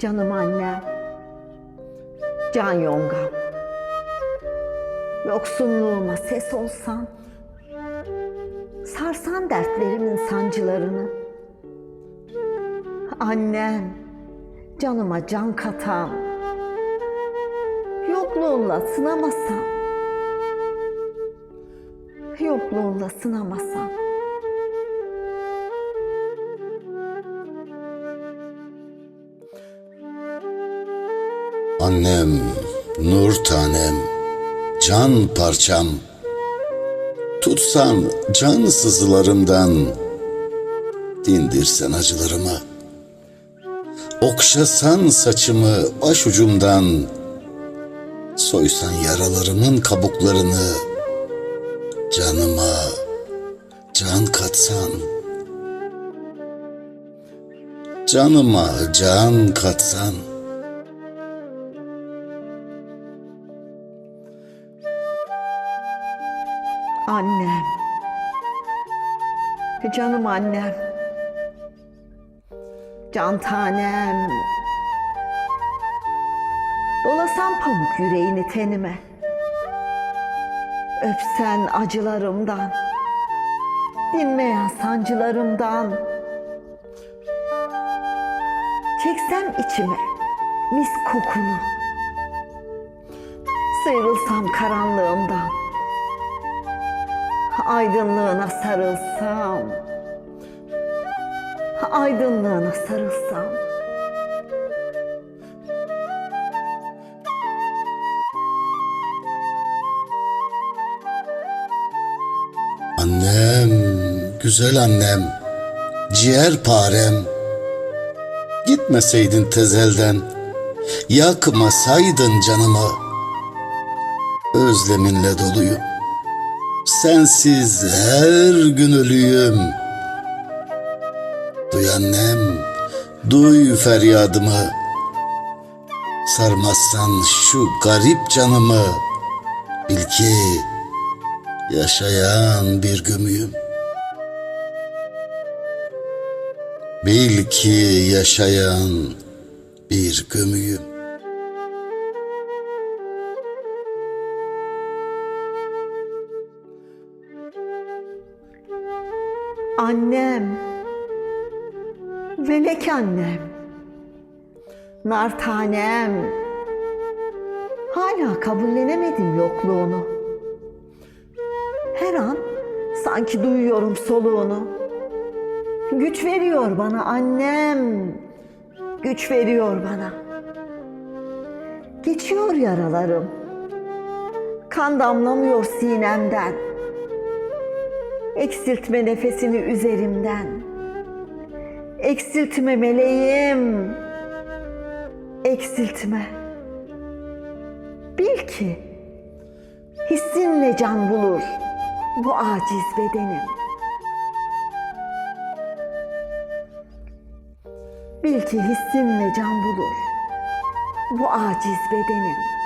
Canım annem. Can yongam. Yoksunluğuma ses olsan. Sarsan dertlerimin sancılarını. Annem. Canıma can katan. Yokluğunla sınamasan. Yokluğunla sınamasan. Annem, nur tanem, can parçam. Tutsan can sızılarımdan, dindirsen acılarımı. Okşasan saçımı başucumdan, soysan yaralarımın kabuklarını, canıma can katsan. Canıma can katsan. Annem. Canım annem. Can tanem. Dolasan pamuk yüreğini tenime. Öpsen acılarımdan. Dinmeyen sancılarımdan. Çeksem içime mis kokunu. Sıyrılsam karanlığımdan aydınlığına sarılsam, aydınlığına sarılsam. Annem, güzel annem, ciğerparem. Gitmeseydin tezelden, yakmasaydın canımı. Özleminle doluyum. Sensiz her gün ölüyüm. Duy annem, duy feryadımı. Sarmazsan şu garip canımı. Bil ki yaşayan bir gömüyüm. Bil ki yaşayan bir gömüyüm. Annem, melek annem, nar tanem, hala kabullenemedim yokluğunu. Her an sanki duyuyorum soluğunu. Güç veriyor bana annem, güç veriyor bana. Geçiyor yaralarım, kan damlamıyor sinemden. Eksiltme nefesini üzerimden. Eksiltme meleğim. Eksiltme. Bil ki hissinle can bulur bu aciz bedenim. Bil ki hissinle can bulur bu aciz bedenim.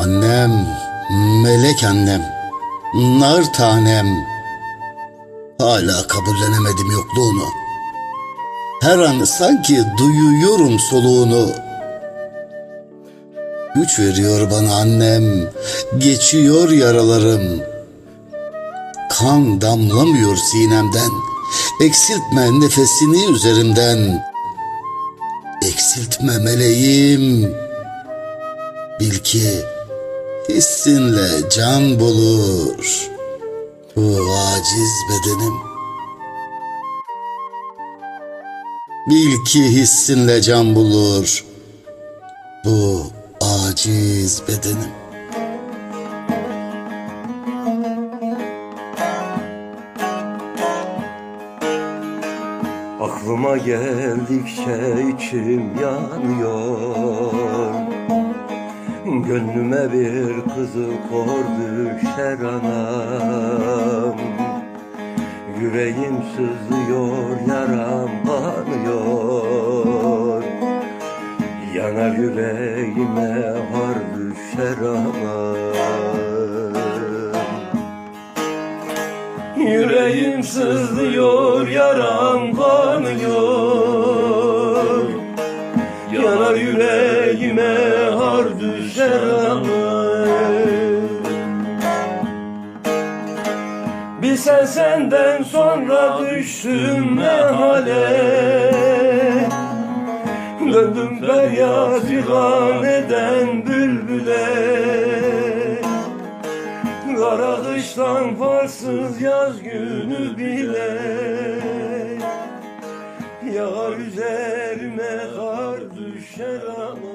Annem, melek annem, nar tanem. Hala kabullenemedim yokluğunu. Her an sanki duyuyorum soluğunu. Güç veriyor bana annem, geçiyor yaralarım. Kan damlamıyor sinemden, eksiltme nefesini üzerimden. Eksiltme meleğim, bil ki hissinle can bulur bu aciz bedenim. Bil ki hissinle can bulur bu aciz bedenim. Aklıma geldikçe içim yanıyor Gönlüme bir kızıl kor düşer anam. Yüreğim sızlıyor, yaram kanıyor Yanar yüreğime har düşer anam. Yüreğim sızlıyor, yaram kanıyor Yanar yüreğime anam Bilsen senden sonra düştüm ne hale? Döndüm feryat figan eden bülbüle. Kara kıştan farsız yaz günü bile. Yağar üzerime kar düşer ama